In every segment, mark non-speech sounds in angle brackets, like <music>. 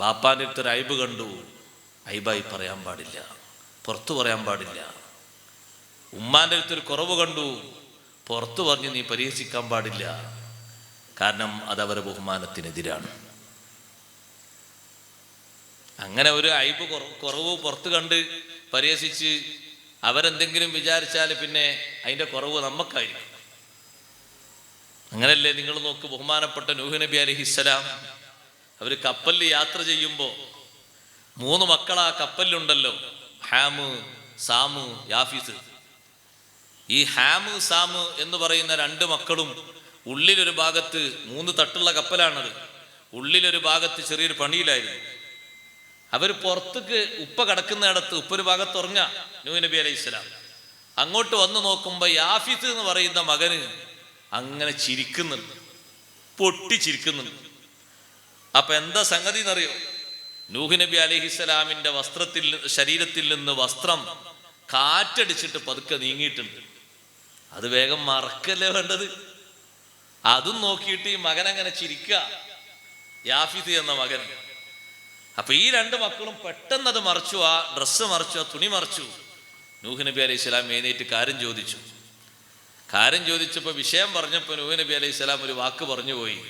ബാപ്പാന്റെ അടുത്തൊരു അയബ് കണ്ടു. അയബായി പറയാൻ പാടില്ല. പുറത്തു പറയാൻ പാടില്ല. ഉമ്മാന്റെ അടുത്തൊരു കുറവ് കണ്ടു. പുറത്തു പറഞ്ഞ് നീ പരിഹസിക്കാൻ പാടില്ല. കാരണം അതവരെ ബഹുമാനത്തിനെതിരാണ്. അങ്ങനെ ഒരു അയബ് കുറവ് പുറത്ത് കണ്ട് പരിഹസിച്ച് അവരെന്തെങ്കിലും വിചാരിച്ചാൽ പിന്നെ അതിന്റെ കുറവ് നമുക്കായിരിക്കും അങ്ങനല്ലേ നിങ്ങൾ നോക്ക് ബഹുമാനപ്പെട്ട നൂഹ് നബി അലഹിസ്സലാം അവർ കപ്പലിൽ യാത്ര ചെയ്യുമ്പോൾ മൂന്ന് മക്കൾ ആ കപ്പലിലുണ്ടല്ലോ. ഹാമു സാമു യാഫീസ്. ഈ ഹാമു സാമു എന്ന് പറയുന്ന രണ്ട് മക്കളും ഉള്ളിലൊരു ഭാഗത്ത് മൂന്ന് തട്ടുള്ള കപ്പലാണത്. ഉള്ളിലൊരു ഭാഗത്ത് ചെറിയൊരു പണിയിലായിരുന്നു. അവർ പുറത്തേക്ക് ഉപ്പ കിടക്കുന്നിടത്ത് ഉപ്പൊരു ഭാഗത്ത് ഉറങ്ങ നൂ നബി അലൈഹി സ്വലാം. അങ്ങോട്ട് വന്ന് നോക്കുമ്പോൾ യാഫിത്ത് എന്ന് പറയുന്ന മകന് അങ്ങനെ ചിരിക്കുന്നുണ്ട് പൊട്ടി ചിരിക്കുന്നുണ്ട് അപ്പൊ എന്താ സംഗതി എന്നറിയോ നൂഹ് നബി അലഹിസ്സലാമിന്റെ വസ്ത്രത്തിൽ ശരീരത്തിൽ നിന്ന് വസ്ത്രം കാറ്റടിച്ചിട്ട് പതുക്കെ നീങ്ങിയിട്ടുണ്ട്. അത് വേഗം മറക്കല്ലേ വേണ്ടത്? അതും നോക്കിയിട്ട് ഈ മകൻ അങ്ങനെ ചിരിക്കുക യാഫിദ് എന്ന മകൻ. അപ്പൊ ഈ രണ്ട് മക്കളും പെട്ടെന്ന് അത് മറച്ചു ആ ഡ്രസ്സ് മറച്ചു ആ തുണി മറച്ചു. നൂഹ് നബി അലൈഹി സ്വലാം എഴുന്നേറ്റ് കാര്യം ചോദിച്ചു. കാര്യം ചോദിച്ചപ്പോൾ വിഷയം പറഞ്ഞപ്പോൾ നൂഹ് നബി അലൈഹി സ്വലാം ഒരു വാക്ക് പറഞ്ഞു പോയി.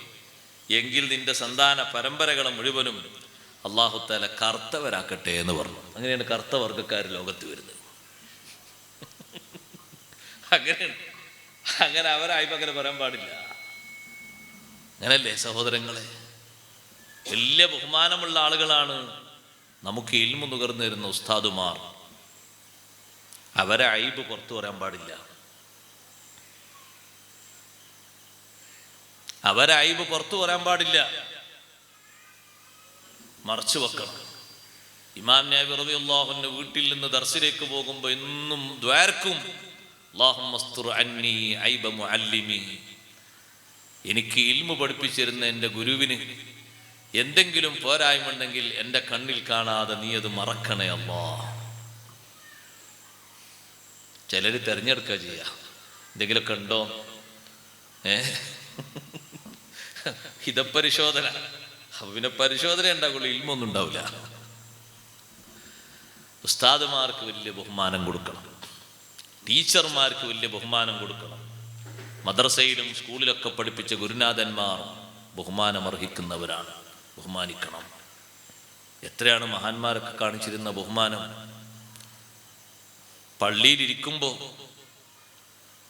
എങ്കിൽ നിന്റെ സന്താന പരമ്പരകളെ മുഴുവനും അള്ളാഹുത്താല കർത്തവരാക്കട്ടെ എന്ന് പറഞ്ഞു. അങ്ങനെയാണ് കറുത്ത വർഗക്കാർ ലോകത്ത് വരുന്നത്. അങ്ങനെയാണ് <laughs> അങ്ങനെ അവരായപ്പോൾ അങ്ങനെ പറയാൻ പാടില്ല. അങ്ങനല്ലേ സഹോദരങ്ങളെ? വലിയ ബഹുമാനമുള്ള ആളുകളാണ് നമുക്ക് ഇൽമു നുകർന്നു തരുന്ന ഉസ്താദുമാർ. അവരെ അയിബ് പുറത്തു പറയാൻ പാടില്ല. അവരെ അയിബ് പുറത്തു വരാൻ പാടില്ല. മറച്ചു വെക്കണം. ഇമാം നബി റളിയല്ലാഹുവിന്റെ വീട്ടിൽ നിന്ന് ദർശിലേക്ക് പോകുമ്പോൾ എന്നും ദ്വാരക്കും എനിക്ക് ഇൽമു പഠിപ്പിച്ചിരുന്ന എന്റെ ഗുരുവിന് എന്തെങ്കിലും പോരായ്മ ഉണ്ടെങ്കിൽ എന്റെ കണ്ണിൽ കാണാതെ നീ അത് മറക്കണേ അമ്മ ചിലർ തിരഞ്ഞെടുക്കുക ചെയ്യുക എന്തെങ്കിലുമൊക്കെ ഉണ്ടോ? ഏ? ഹിതപരിശോധന. അപ്പൊ പിന്നെ പരിശോധന ഉണ്ടാകുള്ളൂ ഇൽമൊന്നും ഉണ്ടാവില്ല. ഉസ്താദുമാർക്ക് വലിയ ബഹുമാനം കൊടുക്കണം. ടീച്ചർമാർക്ക് വലിയ ബഹുമാനം കൊടുക്കണം. മദ്രസയിലും സ്കൂളിലൊക്കെ പഠിപ്പിച്ച ഗുരുനാഥന്മാർ ബഹുമാനം അർഹിക്കുന്നവരാണ് ബഹുമാനിക്കണം. എത്രയാണ് മഹാന്മാരൊക്കെ കാണിച്ചിരുന്ന ബഹുമാനം? പള്ളിയിലിരിക്കുമ്പോൾ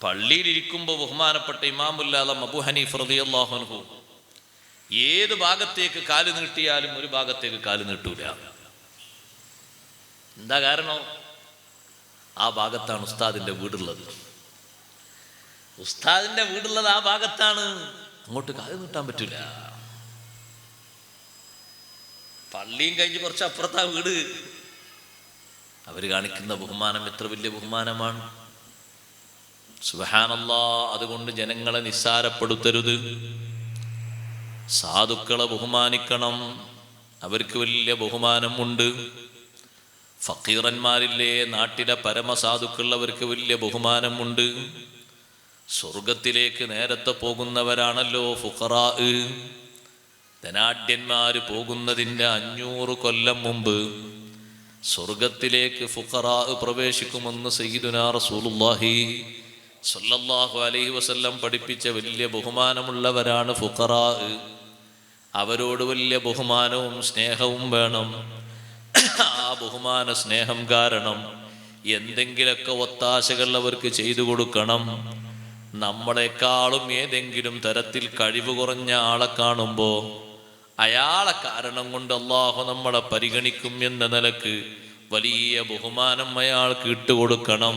പള്ളിയിലിരിക്കുമ്പോൾ ബഹുമാനപ്പെട്ട ഇമാമുല്ലാലം അബു ഹനീഫ് റളിയല്ലാഹു ഏത് ഭാഗത്തേക്ക് കാൽ നീട്ടിയാലും ഒരു ഭാഗത്തേക്ക് കാൽ നീട്ടൂല. എന്താ കാരണം? ആ ഭാഗത്താണ് ഉസ്താദിന്റെ വീടുള്ളത്. ഉസ്താദിന്റെ വീടുള്ളത് ആ ഭാഗത്താണ്. അങ്ങോട്ട് കാൽ നീട്ടാൻ പറ്റൂല. പള്ളിയും കഴിഞ്ഞ് കുറച്ച് അപ്പുറത്താ വീട്. അവർ കാണിക്കുന്ന ബഹുമാനം എത്ര വലിയ ബഹുമാനമാണ്. സുബഹാനല്ലാ അതുകൊണ്ട് ജനങ്ങളെ നിസ്സാരപ്പെടുത്തരുത്. സാധുക്കളെ ബഹുമാനിക്കണം. അവർക്ക് വലിയ ബഹുമാനം ഉണ്ട് ഫക്കീറന്മാരില്ലേ നാട്ടിലെ പരമസാധുക്കൾ അവർക്ക് വലിയ ബഹുമാനമുണ്ട്. സ്വർഗത്തിലേക്ക് നേരത്തെ പോകുന്നവരാണല്ലോ ഫുഖറാ. ധനാഢ്യന്മാർ പോകുന്നതിന്റെ അഞ്ഞൂറ് കൊല്ലം മുമ്പ് സ്വർഗത്തിലേക്ക് ഫുഖറാ പ്രവേശിക്കുമെന്ന് സയ്യിദുനാ റസൂലുള്ളാഹി സല്ലല്ലാഹു അലൈഹി വസല്ലം പഠിപ്പിച്ച വലിയ ബഹുമാനമുള്ളവരാണ് ഫുഖറാ. അവരോട് വലിയ ബഹുമാനവും സ്നേഹവും വേണം. ആ ബഹുമാന സ്നേഹം കാരണം എന്തെങ്കിലൊക്കെ ഒത്താശകൾ അവർക്ക് ചെയ്തു കൊടുക്കണം. നമ്മളെക്കാളും ഏതെങ്കിലും തരത്തിൽ കഴിവ് കുറഞ്ഞ ആളെ കാണുമ്പോൾ അയാളെ കാരണം കൊണ്ട് അള്ളാഹു നമ്മളെ പരിഗണിക്കും എന്ന നിലയ്ക്ക് വലിയ ബഹുമാനം അയാൾക്ക് ഇട്ടുകൊടുക്കണം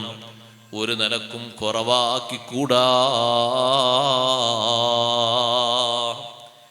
ഒരു നിലക്കും കുറവാക്കിക്കൂടാ.